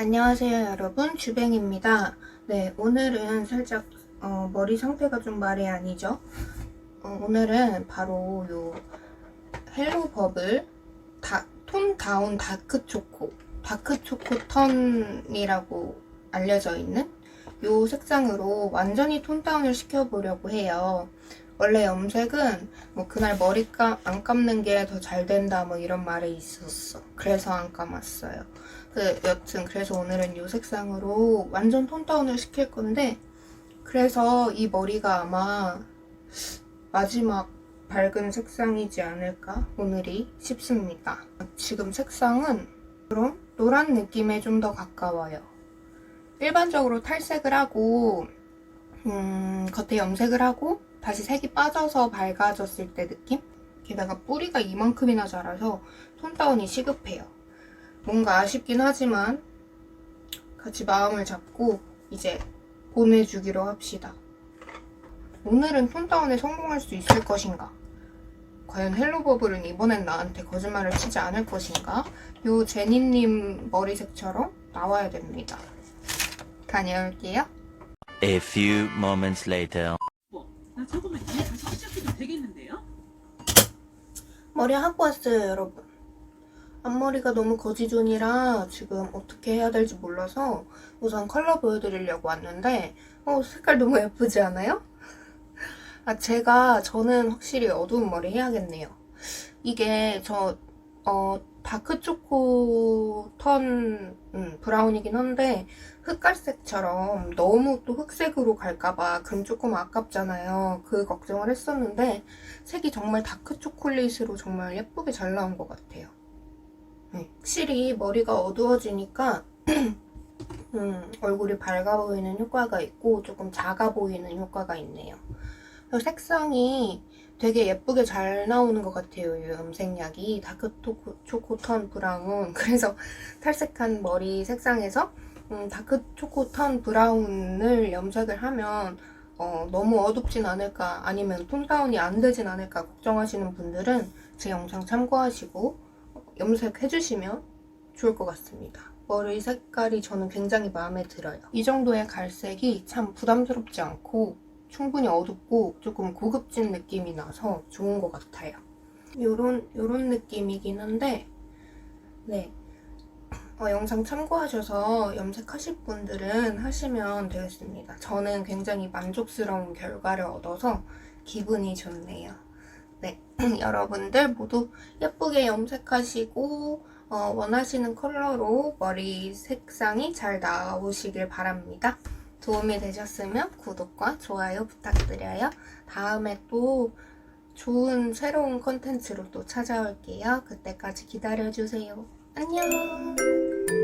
안녕하세요 여러분. 주뱅입니다. 네 오늘은 살짝 어, 머리 상태가 좀 말이 아니죠? 어, 오늘은 바로 요 헬로 버블 다, 톤 다운 다크 초코 다크 초코 턴이라고 알려져 있는 요 색상으로 완전히 톤 다운을 시켜보려고 해요. 원래 염색은 뭐 그날 머리 감, 안 감는 게 더 잘 된다 뭐 이런 말이 있었어. 그래서 안 감았어요 그 여튼 그래서 오늘은 이 색상으로 완전 톤 다운을 시킬 건데 그래서 이 머리가 아마 마지막 밝은 색상이지 않을까 오늘이 싶습니다. 지금 색상은 그런 노란 느낌에 좀 더 가까워요. 일반적으로 탈색을 하고 음, 겉에 염색을 하고 다시 색이 빠져서 밝아졌을 때 느낌? 게다가 뿌리가 이만큼이나 자라서 톤 다운이 시급해요. 뭔가 아쉽긴 하지만 같이 마음을 잡고 이제 보내주기로 합시다. 오늘은 톤다운에 성공할 수 있을 것인가? 과연 헬로버블은 이번엔 나한테 거짓말을 치지 않을 것인가? 요 제니님 머리색처럼 나와야 됩니다. 다녀올게요. A few moments later. 뭐, 나 저거만 이제 다시 시작해도 되겠는데요? 머리 하고 왔어요, 여러분. 앞머리가 너무 거지존이라 지금 어떻게 해야 될지 몰라서 우선 컬러 보여드리려고 왔는데 어, 색깔 너무 예쁘지 않아요? 아, 제가 저는 확실히 어두운 머리 해야겠네요. 이게 저 어, 다크 초코 턴 음, 브라운이긴 한데 흑갈색처럼 너무 또 흑색으로 갈까봐 그럼 조금 아깝잖아요. 그 걱정을 했었는데 색이 정말 다크 초콜릿으로 정말 예쁘게 잘 나온 것 같아요. 네, 확실히 머리가 어두워지니까 음, 얼굴이 밝아 보이는 효과가 있고 조금 작아 보이는 효과가 있네요. 색상이 되게 예쁘게 잘 나오는 것 같아요. 이 염색약이 다크 토코, 초코턴 브라운. 그래서 탈색한 머리 색상에서 음, 다크 초코턴 브라운을 염색을 하면 어, 너무 어둡진 않을까 아니면 톤 다운이 안 되진 않을까 걱정하시는 분들은 제 영상 참고하시고 어, 염색해주시면 좋을 것 같습니다. 머리 색깔이 저는 굉장히 마음에 들어요. 이 정도의 갈색이 참 부담스럽지 않고 충분히 어둡고 조금 고급진 느낌이 나서 좋은 것 같아요. 요런, 요런 느낌이긴 한데, 네. 어, 영상 참고하셔서 염색하실 분들은 하시면 되겠습니다. 저는 굉장히 만족스러운 결과를 얻어서 기분이 좋네요. 네. 여러분들 모두 예쁘게 염색하시고, 어, 원하시는 컬러로 머리 색상이 잘 나오시길 바랍니다. 도움이 되셨으면 구독과 좋아요 부탁드려요. 다음에 또 좋은 새로운 컨텐츠로 또 찾아올게요. 그때까지 기다려주세요. 안녕!